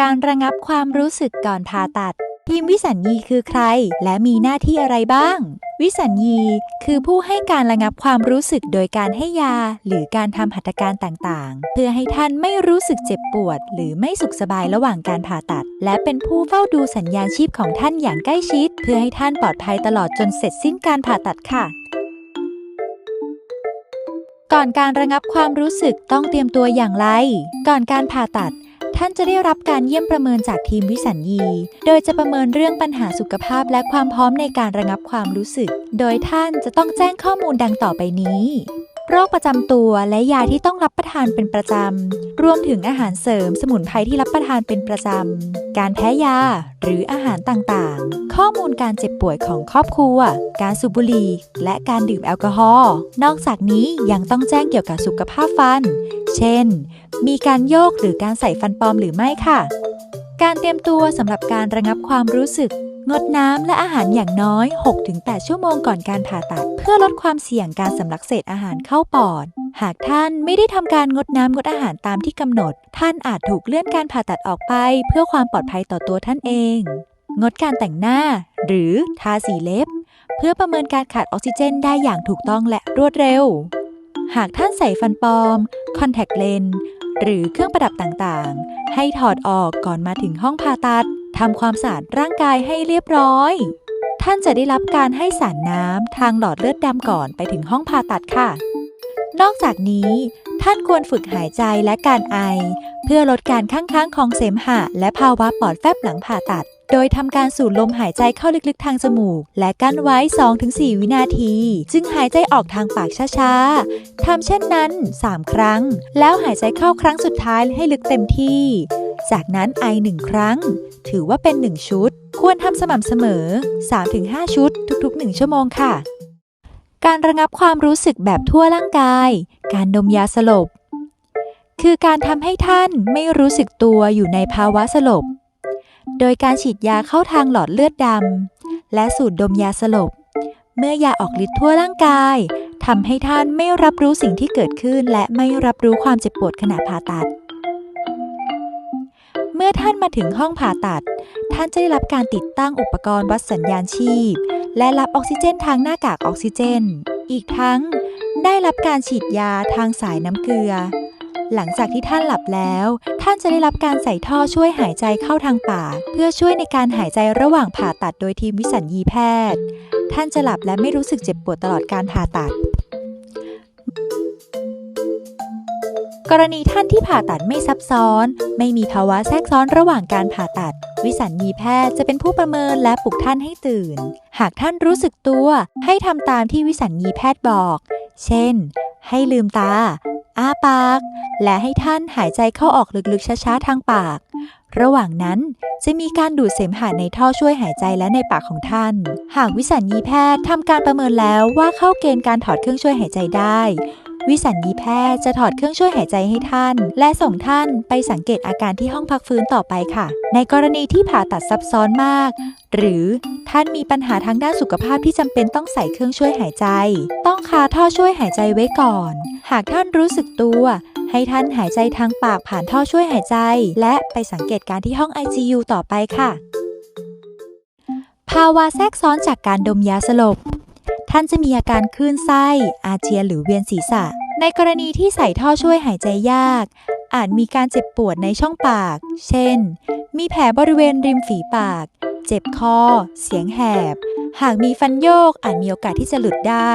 การระงับความรู้สึกก่อนผ่าตัด ทีมวิสัญญีคือใคร และมีหน้าที่อะไรบ้าง วิสัญญีคือผู้ให้การระงับความรู้สึกโดยการให้ยา หรือการทำหัตถการต่างๆ เพื่อให้ท่านไม่รู้สึกเจ็บปวด หรือไม่สุขสบายระหว่างการผ่าตัด และเป็นผู้เฝ้าดูสัญญาณชีพของท่านอย่างใกล้ชิด เพื่อให้ท่านปลอดภัยตลอดจนเสร็จสิ้นการผ่าตัดค่ะก่อนการระงับความรู้สึกต้องเตรียมตัวอย่างไร ก่อนการผ่าตัด ท่านจะได้รับการเยี่ยมประเมินจากทีมวิสัญญี โดยจะประเมินเรื่องปัญหาสุขภาพและความพร้อมในการระงับความรู้สึก โดยท่านจะต้องแจ้งข้อมูลดังต่อไปนี้ โรคประจำตัวและยาที่ต้องรับประทานเป็นประจำ รวมถึงอาหารเสริมสมุนไพรที่รับประทานเป็นประจำ การแพ้ยาหรืออาหารต่างๆ ข้อมูลการเจ็บป่วยของครอบครัว การสูบบุหรี่และการดื่มแอลกอฮอล์ นอกจากนี้ยังต้องแจ้งเกี่ยวกับสุขภาพฟัน เช่น มีการโยกหรือการใส่ฟันปลอมหรือไม่ค่ะ การเตรียมตัวสำหรับการระงับความรู้สึก งดน้ำและอาหารอย่างน้อย 6-8 ชั่วโมงก่อนการผ่าตัด เพื่อลดความเสี่ยงการสำลักเศษอาหารเข้าปอด หากท่านไม่ได้ทำการงดน้ำงดอาหารตามที่กำหนด ท่านอาจถูกเลื่อนการผ่าตัดออกไป เพื่อความปลอดภัยต่อตัวท่านเอง งดการแต่งหน้า หรือทาสีเล็บ เพื่อประเมินการขาดออกซิเจนได้อย่างถูกต้องและรวดเร็ว หากท่านใส่ฟันปลอม คอนแทคเลนส์หรือเครื่องประดับต่างๆ ให้ถอดออกก่อนมาถึงห้องผ่าตัดทำความสะอาดร่างกายให้เรียบร้อย ท่านจะได้รับการให้สารน้ำทางหลอดเลือดดำก่อนไปถึงห้องผ่าตัดค่ะ นอกจากนี้ ท่านควรฝึกหายใจและการไอ เพื่อลดการค้างค้างของเสมหะ และภาวะปอดแฟบหลังผ่าตัด โดยทำการสูดลมหายใจเข้าลึกๆทางจมูก และกั้นไว้ 2-4 วินาที จึงหายใจออกทางปากช้าๆ ทำเช่นนั้น 3 ครั้ง แล้วหายใจเข้าครั้งสุดท้ายให้ลึกเต็มที่ จากนั้นไอ1ครั้ง ถือว่าเป็น 1 ชุด ควรทำสม่ำเสมอ 3-5 ชุด ทุก ๆ 1 ชั่วโมงค่ะ การระงับความรู้สึกแบบทั่วร่างกาย การดมยาสลบ คือการทำให้ท่านไม่รู้สึกตัวอยู่ในภาวะสลบ โดยการฉีดยาเข้าทางหลอดเลือดดำ และสูดดมยาสลบ เมื่อยาออกฤทธิ์ทั่วร่างกายทำให้ท่านไม่รับรู้สิ่งที่เกิดขึ้น และไม่รับรู้ความเจ็บปวดขณะผ่าตัด เมื่อท่านมาถึงห้องผ่าตัด ท่านจะได้รับการติดตั้งอุปกรณ์วัดสัญญาณชีพ และรับออกซิเจนทางหน้ากากออกซิเจน อีกทั้งได้รับการฉีดยาทางสายน้ำเกลือ หลังจากที่ท่านหลับแล้ว ท่านจะได้รับการใส่ท่อช่วยหายใจเข้าทางปาก เพื่อช่วยในการหายใจระหว่างผ่าตัดโดยทีมวิสัญญีแพทย์ ท่านจะหลับและไม่รู้สึกเจ็บปวดตลอดการผ่าตัด กรณีท่านที่ผ่าตัดไม่ซับซ้อน ไม่มีภาวะแทรกซ้อนระหว่างการผ่าตัด วิสัญญีแพทย์จะเป็นผู้ประเมินและปลุกท่านให้ตื่น หากท่านรู้สึกตัวให้ทำตามที่วิสัญญีแพทย์บอก เช่น ให้ลืมตา อ้าปาก และให้ท่านหายใจเข้าออกลึกๆช้าๆทางปาก ระหว่างนั้นจะมีการดูดเสมหะในท่อช่วยหายใจและในปากของท่าน หากวิสัญญีแพทย์ทำการประเมินแล้วว่าเข้าเกณฑ์การถอดเครื่องช่วยหายใจได้ วิสัญญีแพทย์จะถอดเครื่องช่วยหายใจให้ท่าน และส่งท่านไปสังเกตอาการที่ห้องพักฟื้นต่อไปค่ะ ในกรณีที่ผ่าตัดซับซ้อนมาก หรือท่านมีปัญหาทางด้านสุขภาพที่จำเป็นต้องใส่เครื่องช่วยหายใจ ต้องคาท่อช่วยหายใจไว้ก่อน หากท่านรู้สึกตัว ให้ท่านหายใจทางปากผ่านท่อช่วยหายใจ และไปสังเกตการที่ห้อง ICU ต่อไปค่ะ ภาวะแทรกซ้อนจากการดมยาสลบท่านจะมีอาการคลื่นไส้ อาเจียนหรือเวียนศีรษะ ในกรณีที่ใส่ท่อช่วยหายใจยาก อาจมีการเจ็บปวดในช่องปาก เช่น มีแผลบริเวณริมฝีปาก เจ็บคอ เสียงแหบ หากมีฟันโยกอาจมีโอกาสที่จะหลุดได้